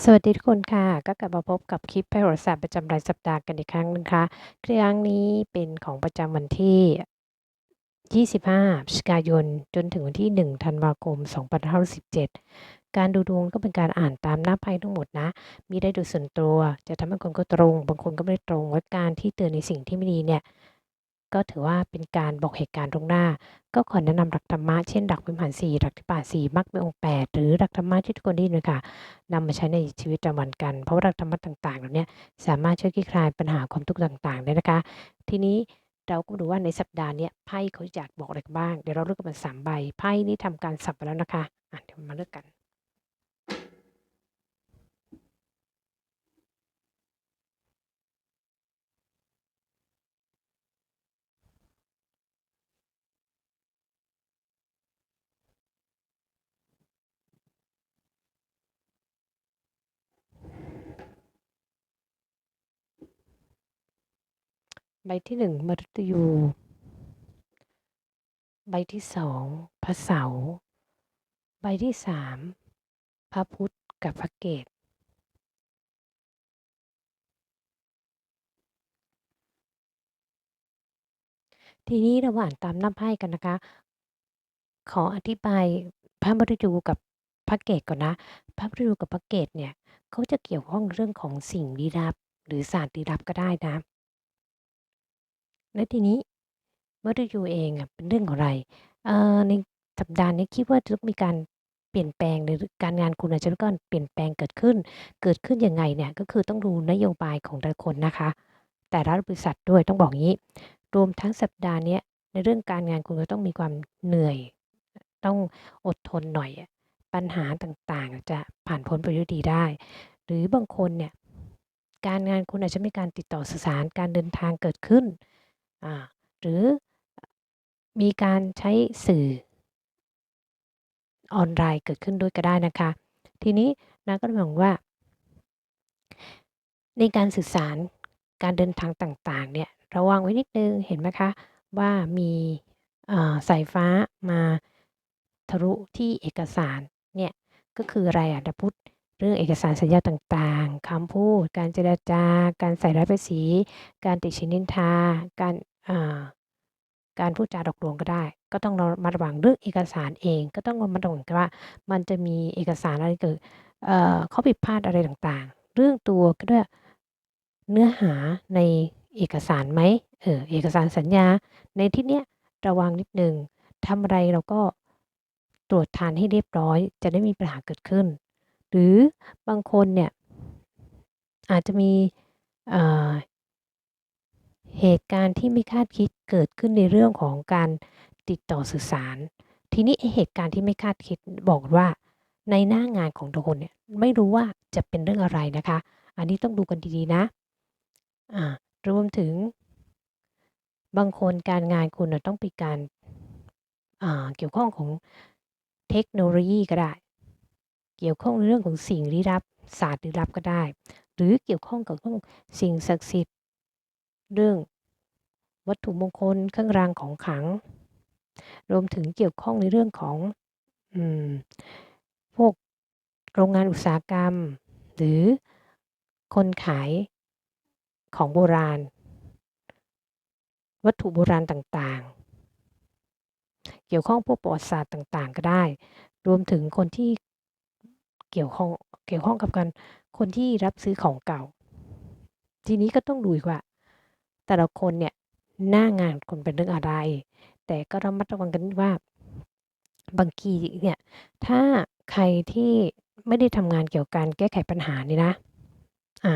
สวัสดีทุกคนค่ะ ก็กลับมาพบกับคลิปไพ่โหราศาสตร์ประจำรายสัปดาห์กันอีกครั้งหนึ่งค่ะครั้งนี้เป็นของประจำวันที่ 25พฤศจิกายน จนถึงวันที่ 1 ธันวาคม 2517 การดูดวงก็เป็นการอ่านตามหน้าไพ่ทั้งหมดนะ มีได้ดูส่วนตัว จะทำให้คนก็ตรง บางคนก็ไม่ตรง และการที่เตือนในสิ่งที่ไม่ดีเนี่ย ก็ถือว่าเป็นการบอกเหตุการณ์ตรงหน้า ก็ขอแนะนำหลักธรรมะเช่นหลักวิมหารสี่หลักที่ป่าสี่มรรคมีองค์แปดหรือหลักธรรมะที่ทุกคนได้ยินเลยค่ะนำมาใช้ในชีวิตประจำวันกัน เพราะหลักธรรมะต่างๆเหล่านี้สามารถช่วยคลี่คลายปัญหาความทุกข์ต่างๆได้นะคะ ทีนี้เราก็ดูว่าในสัปดาห์นี้ไพ่เขาอยากบอกอะไรบ้าง เดี๋ยวเราเลือกกันมาสามใบไพ่นี้ทำการสับไปแล้วนะคะอะเดี๋ยวมาเลือกกัน ใบที่หนึ่งมฤตยู ใบที่สองพระเสาร์ใบที่สามพระพุธกับพระเกตทีนี้เราอ่านตามหน้าไพ่กันนะคะ ขออธิบายพระมฤตยูกับพระเกตก่อนนะ พระมฤตยูกับพระเกตเนี่ยเขาจะเกี่ยวข้องเรื่องของสิ่งลี้ลับ หรือศาสตร์ลี้ลับก็ได้นะ และทีนี้มฤตยูเองอะเป็นเรื่องของอะไรเอ่อในสัปดาห์นี้คิดว่าจะมีการเปลี่ยนแปลงหรือการงานคุณอาจจะต้องเปลี่ยนแปลงเกิดขึ้น เกิดขึ้นยังไงเนี่ยก็คือต้องดูนโยบายของแต่ละคนนะคะ แต่ละบริษัทด้วยต้องบอกงี้ รวมทั้งสัปดาห์นี้ในเรื่องการงานคุณก็ต้องมีความเหนื่อย ต้องอดทนหน่อย ปัญหาต่างๆ จะผ่านพ้นไปด้วยดีได้ หรือบางคนเนี่ยการงานคุณอาจจะมีการติดต่อสื่อสารการเดินทางเกิดขึ้น หรือมีการใช้สื่อออนไลน์เกิดขึ้นด้วยก็ได้นะคะ ทีนี้นะก็มองว่า ในการสื่อสารการเดินทางต่างๆเนี่ยระวังไว้นิดนึงเห็นไหมคะ ว่ามีสายฟ้ามาทะลุที่เอกสารเนี่ยก็คืออะไรอะดพุทธเรื่องเอกสารสัญญาต่างๆคำพูด การเจรจาการใส่ร้ายภาษี การติชินินทา การ การพูดจาดอกลวงก็ได้ ก็ต้องเรามาระวังเรื่องเอกสารเอง ก็ต้องมาระวังว่า มันจะมีเอกสารอะไรเกิดข้อผิดพลาดอะไรต่างๆ เรื่องตัวก็ด้วยเนื้อหาในเอกสารไหมเออเอกสารสัญญา ในที่เนี้ยระวังนิดนึงทำอะไรเราก็ตรวจทานให้เรียบร้อย จะได้มีปัญหาเกิดขึ้น หรือบางคนเนี่ยอาจจะมี เหตุการณ์ที่ไม่คาดคิดเกิดขึ้นในเรื่องของการติดต่อสื่อสาร ทีนี้เหตุการณ์ที่ไม่คาดคิดบอกว่า ในหน้างานของทุกคนเนี่ยไม่รู้ว่าจะเป็นเรื่องอะไรนะคะ อันนี้ต้องดูกันดีๆนะอ่ารวมถึง บางคนการงานคุณต้องเป็นการเกี่ยวข้องของเทคโนโลยีก็ได้ เกี่ยวข้องในเรื่องของสิ่งลี้ลับศาสตร์ลี้ลับก็ได้ หรือเกี่ยวข้องกับเรื่องสิ่งศักดิ์สิทธิ์ เรื่องวัตถุมงคลเครื่องรางของขลัง รวมถึงเกี่ยวข้องในเรื่องของอพวกโรงงานอุตสาหกรรม หรือคนขายของโบราณ วัตถุโบราณต่างๆ เกี่ยวข้องพวกประวัติศาสตร์ต่างๆ ก็ได้ รวมถึงคนที่เกี่ยวข้องเกี่ยวข้องกับการคนที่รับซื้อของเก่า ทีนี้ก็ต้องดูว่า แต่ละคนเนี่ยหน้างานคนเป็นเรื่องอะไร แต่ก็ระมัดระวังกันว่าบางทีเนี่ยถ้าใครที่ไม่ได้ทำงานเกี่ยวกับการแก้ไขปัญหานี่นะ อ่า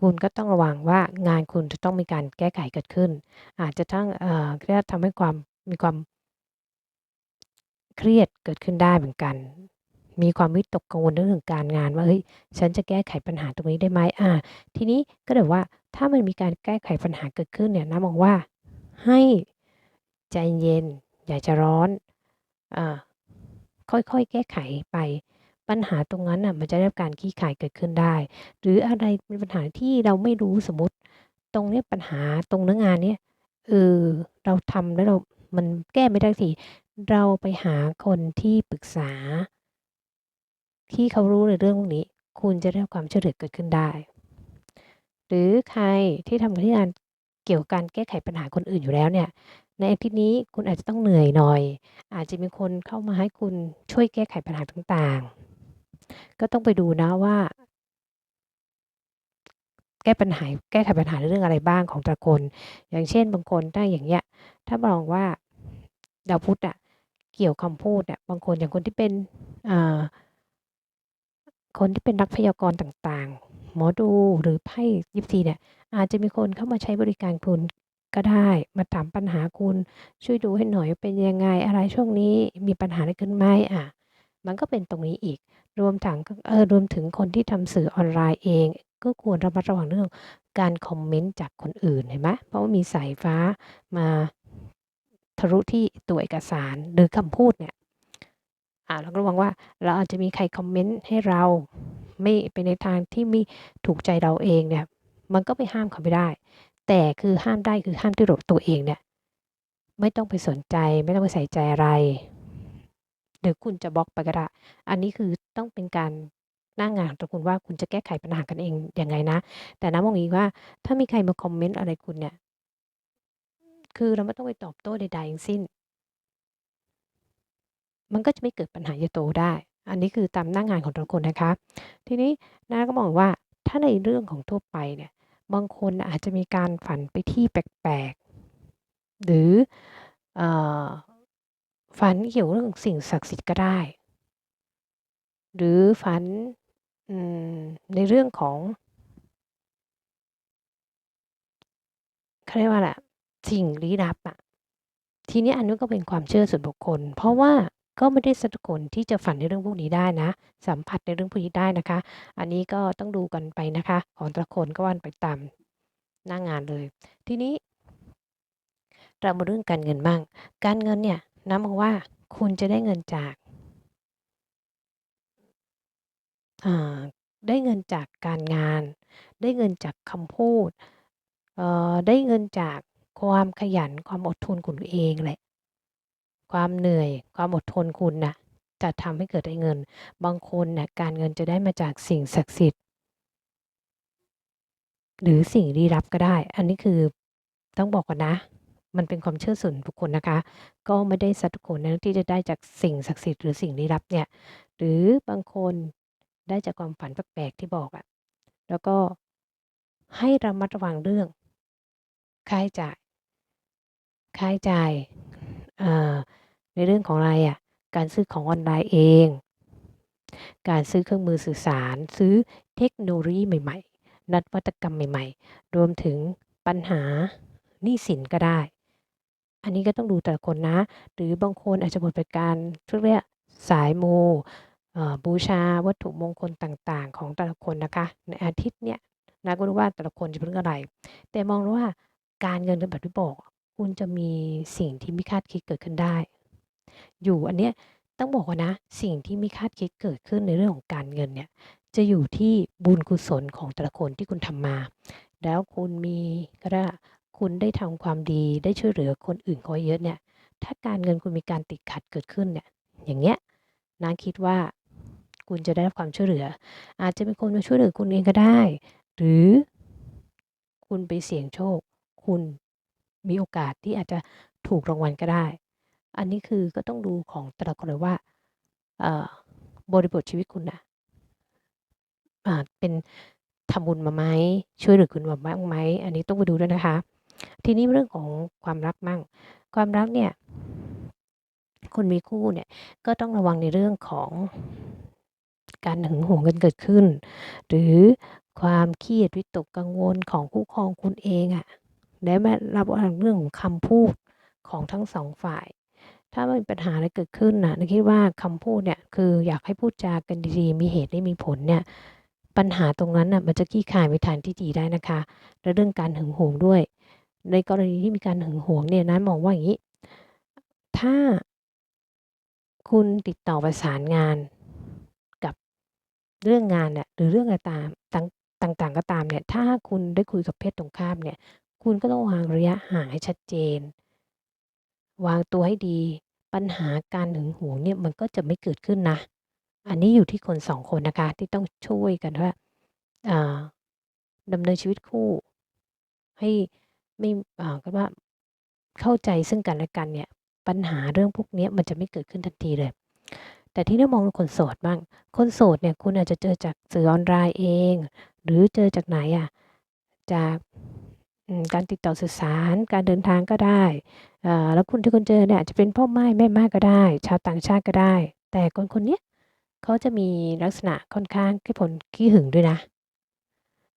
คุณก็ต้องระวังว่างานคุณจะต้องมีการแก้ไขเกิดขึ้น อาจจะทั้งเอ่อเรียกทำให้ความมีความเครียดเกิดขึ้นได้เหมือนกัน มีความวิตกกังวลเรื่องการงานว่าเฮ้ยฉันจะแก้ไขปัญหาตรงนี้ได้ไหมอ่า ทีนี้ก็เดี๋ยวว่าถ้ามันมีการแก้ไขปัญหาเกิดขึ้นเนี่ยนะมองว่าให้ใจเย็น อย่าจะร้อนอ่าค่อยๆ แก้ไขไปปัญหาตรงนั้นน่ะมันจะได้การขี้ขายเกิดขึ้นได้ หรืออะไรเป็นปัญหาที่เราไม่รู้สมมติ ตรงนี้ปัญหาตรงเนื้องานเนี้ยเออเราทำแล้วเรา มันแก้ไม่ได้สิเราไปหาคนที่ปรึกษา ที่เขารู้ในเรื่องพวกนี้ คุณจะได้ความช่วยเหลือเกิดขึ้นได้ หรือใครที่ทำงานเกี่ยวกับการแก้ไขปัญหาคนอื่นอยู่แล้วเนี่ย ในอาทิตย์นี้คุณอาจจะต้องเหนื่อยหน่อย อาจจะมีคนเข้ามาให้คุณช่วยแก้ไขปัญหาต่างๆ ก็ต้องไปดูนะว่า แก้ปัญหาแก้ไขปัญหาเรื่องอะไรบ้างของแต่ละคน อย่างเช่น บางคนถ้าอย่างเงี้ย ถ้ามองว่าดาวพุธอะเกี่ยวคำพูดเนี่ยบางคนอย่างคนที่เป็นอ่า คนที่เป็นนักพยากรณ์ต่างๆ หมอดูหรือไพ่ยิปซีเนี่ยอาจจะมีคนเข้ามาใช้บริการคุณก็ได้ มาถามปัญหาคุณ ช่วยดูให้หน่อยเป็นยังไงอะไรช่วงนี้มีปัญหาอะไรขึ้นไหมอะมันก็เป็นตรงนี้อีก รวมถึงเออรวมถึงคนที่ทำสื่อออนไลน์เอง ก็ควรระมัดระวังเรื่องการคอมเมนต์จากคนอื่นเห็นไหมเพราะว่ามีสายฟ้ามาทะลุที่ตัวเอกสารหรือคำพูดเนี่ย อ่าเราก็ระวังว่าเราอาจจะมีใครคอมเมนต์ให้เราไม่ไปในทางที่ไม่ถูกใจเราเองเนี่ยมันก็ไปห้ามเขาไม่ได้ แต่คือห้ามได้คือห้ามที่ตัวเองเนี่ยไม่ต้องไปสนใจไม่ต้องไปใส่ใจอะไรหรือคุณจะบล็อกไปก็ได้อันนี้คือต้องเป็นการหน้างานของคุณว่าคุณจะแก้ไขปัญหากันเองยังไงนะ แต่นะมองอีกว่า ถ้ามีใครมาคอมเมนต์อะไรคุณเนี่ย คือเราไม่ต้องไปตอบโต้ใดๆทั้งสิ้น มันก็จะไม่เกิดปัญหาใหญ่โตได้ อันนี้คือตามหน้างานของแต่ละคนนะคะ ทีนี้นาก็มองว่าถ้าในเรื่องของทั่วไปเนี่ยบางคนอาจจะมีการฝันไปที่แปลกๆ หรืออฝันเกี่ยวเรื่องสิ่งศักดิ์สิทธิ์ก็ได้ หรือฝันในเรื่องของเขาเรียกว่าอะไรสิ่งลี้ลับอะทีนี้อันนี้ก็เป็นความเชื่อส่วนบุคคล เพราะว่า ก็ไม่ได้สักคนที่จะฝันในเรื่องพวกนี้ได้นะ สัมผัสในเรื่องพวกนี้ได้นะคะ อันนี้ก็ต้องดูกันไปนะคะ ของแต่ละคนก็วันไปตามหน้างงานเลย ทีนี้ เรามาเรื่องการเงินบ้าง การเงินเนี่ยน้ำบอกว่าคุณจะได้เงินจากได้เงินจากการงาน ได้เงินจากคำพูดได้เงินจากความขยันความอดทนคุณเองแหละ ความเหนื่อย ความอดทนคุณนะ่ะจะทำให้เกิดได้เงิน บางคนนะ่ะการเงินจะได้มาจากสิ่งศักดิ์สิทธิ์ หรือสิ่งลี้ลับก็ได้ อันนี้คือต้องบอกก่อนนะ มันเป็นความเชื่อส่วนบุคคลนะคะ ก็ไม่ได้สัตว์ทุกคนนะที่จะได้จากสิ่งศักดิ์สิทธิ์หรือสิ่งลี้ลับเนี่ย หรือบางคนได้จากความฝันแปลกๆที่บอกอะแล้วก็ให้ระมัดระวังเรื่องค่าใช้จ่ายค่าใช้จ่าย ในเรื่องของอะไรอะการซื้อของออนไลน์เอง การซื้อเครื่องมือสื่อสาร ซื้อเทคโนโลยีใหม่ ๆนวัตกรรมใหม่ ๆ รวมถึงปัญหาหนี้สินก็ได้ อันนี้ก็ต้องดูแต่ละคนนะ หรือบางคนอาจจะหมดไปการเรียกสายมูบูชาวัตถุมงคลต่างๆ ของแต่ละคนนะคะ ในอาทิตย์เนี่ยนะก็รู้ว่าแต่ละคนจะเป็นเรื่องอะไร แต่มองว่าการเงินเป็นแบบที่บอก คุณจะมีสิ่งที่ไม่คาดคิดเกิดขึ้นได้ อยู่อันเนี้ยต้องบอกว่านะ สิ่งที่ไม่คาดคิดเกิดขึ้นในเรื่องของการเงินเนี่ยจะอยู่ที่บุญกุศลของแต่ละคนที่คุณทำมา แล้วคุณมีก็ได้คุณได้ทำความดีได้ช่วยเหลือคนอื่นเขาเยอะเนี่ย ถ้าการเงินคุณมีการติดขัดเกิดขึ้นเนี่ย อย่างเงี้ยนาคิดว่าคุณจะได้รับความช่วยเหลือ อาจจะเป็นคนมาช่วยเหลือคุณเองก็ได้ หรือ คุณไปเสี่ยงโชค คุณ มีโอกาสที่อาจจะถูกรางวัลก็ได้ อันนี้คือก็ต้องดูของแต่ละคนเลยว่าบริบทชีวิตคุณนะเป็นทำบุญมาไหมช่วยเหลือคุณมาบ้างไหมอันนี้ต้องไปดูด้วยนะคะ ทีนี้เรื่องของความรักมั่ง ความรักเนี่ยคนมีคู่เนี่ยก็ต้องระวังในเรื่องของการหึงหวงกันเกิดขึ้น หรือความเครียดวิตกกังวลของคู่ครองคุณเองอะ และแม้รับเรื่องของคำพูดของทั้งสองฝ่าย ถ้ามีปัญหาอะไรเกิดขึ้นนะนคิดว่าคำพูดเนี่ยคืออยากให้พูดจากันดีๆ มีเหตุและมีผลเนี่ยปัญหาตรงนั้นน่ะมันจะขี้คายไปทางที่ดีได้นะคะ และเรื่องการหึงหวงด้วย ในกรณีที่มีการหึงหวงเนี่ยนั้นมองว่าอย่างนี้ ถ้าคุณติดต่อประสานงานกับเรื่องงานเนี่ยหรือเรื่องอะไรตามต่างๆก็ตามเนี่ย ถ้าคุณได้คุยกับเพศตรงข้ามเนี่ย คุณก็ต้องวางระยะห่างให้ชัดเจน วางตัวให้ดี ปัญหาการหึงหวงเนี่ยมันก็จะไม่เกิดขึ้นนะ อันนี้อยู่ที่คน2คนนะคะ ที่ต้องช่วยกันว่าดำเนินชีวิตคู่ ให้ไม่ก็ว่าเข้าใจซึ่งกันและกันเนี่ยปัญหาเรื่องพวกนี้มันจะไม่เกิดขึ้นทันทีเลย แต่ที่นี้มองคนโสดบ้าง คนโสดเนี่ยคุณอาจจะเจอจากสื่อออนไลน์เอง หรือเจอจากไหนอะจาก การติดต่อสื่อสารการเดินทางก็ได้ แล้วคุณที่คุณเจอเนี่ยอาจจะเป็นพ่อม่แม่ม่ายก็ได้ ชาวต่างชาติก็ได้ แต่คนคนนี้เขาจะมีลักษณะค่อนข้างขี้ผลขี้หึงด้วยนะ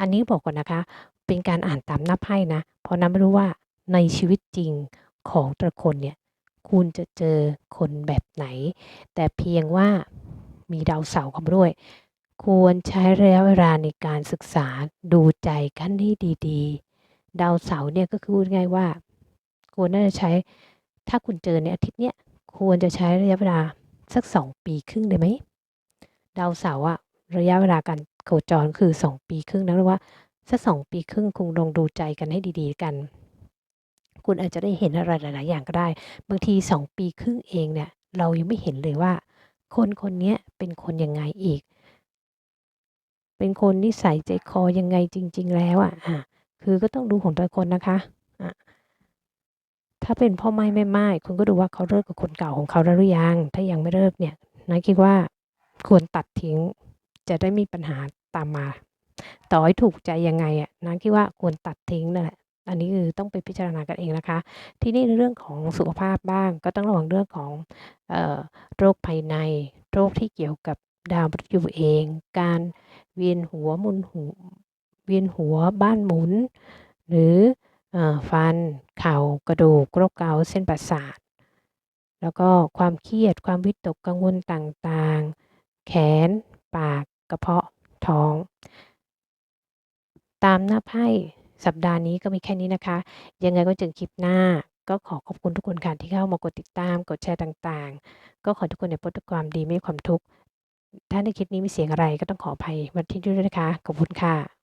อันนี้บอกก่อนนะคะ เป็นการอ่านตามหน้าไพ่นะ เพราะน้าไม่รู้ว่าในชีวิตจริงของแต่ละคนเนี่ยคุณจะเจอคนแบบไหน แต่เพียงว่ามีดาวเสาร์เข้ามาด้วย ควรใช้ระยะเวลาในการศึกษาดูใจกันให้ดี ๆ ดาวเสาร์เนี่ยก็คือพูดง่ายว่าควรน่าจะใช้ถ้าคุณเจอในอาทิตย์เนี้ยควรจะใช้ระยะเวลาสัก 2 ปีครึ่งได้ไหมดาวเสาร์อะระยะเวลาการโคจรคือ 2 ปีครึ่งนะเรียกว่าสัก2ปีครึ่งคุณลองดูใจกันให้ดีๆกัน คุณอาจจะได้เห็นอะไรหลาย ๆ อย่างก็ได้ บางที2ปีครึ่งเองเนี่ย เรายังไม่เห็นเลยว่า คนคนเนี้ยเป็นคนยังไงอีก เป็นคนนิสัยใจคอยังไงจริง ๆ แล้วอะ คือก็ต้องดูของแต่ละคนนะคะถ้าเป็นพ่อไม่แม่ไม่คุณก็ดูว่าเขาเลิกกับคนเก่าของเขาแล้วหรือยัง ถ้ายังไม่เลิกเนี่ยน้าคิดว่าควรตัดทิ้งจะได้มีปัญหาตามมา ต่อให้ถูกใจยังไงอะน้าคิดว่าควรตัดทิ้งนั่นแหละอันนี้คือต้องไปพิจารณากันเองนะคะ ทีนี้ในเรื่องของสุขภาพบ้าง ก็ต้องระวังเรื่องของออโรคภายใน โรคที่เกี่ยวกับดาวมฤตยูเอง การเวียนหัวมึนหูเวียนหัวบ้านหมุน หรืออฟันเข่ากระดูกโรคเกาต์เส้นประสาท แล้วก็ความเครียดความวิตกกังวลต่างๆ แขน ปากกระเพาะท้อง ตามหน้าไพ่สัปดาห์นี้ก็มีแค่นี้นะคะ ยังไงก็เจอกันคลิปหน้า ก็ขอขอบคุณทุกคนค่ะที่เข้ามากดติดตามกดแชร์ต่างๆ ก็ขอทุกคนเนี่ยพบแต่ความดีไม่ความทุกข์ถ้าในคลิปนี้มีเสียงอะไรก็ต้องขออภัยไว้ที่ด้วยนะคะ ขอบคุณค่ะ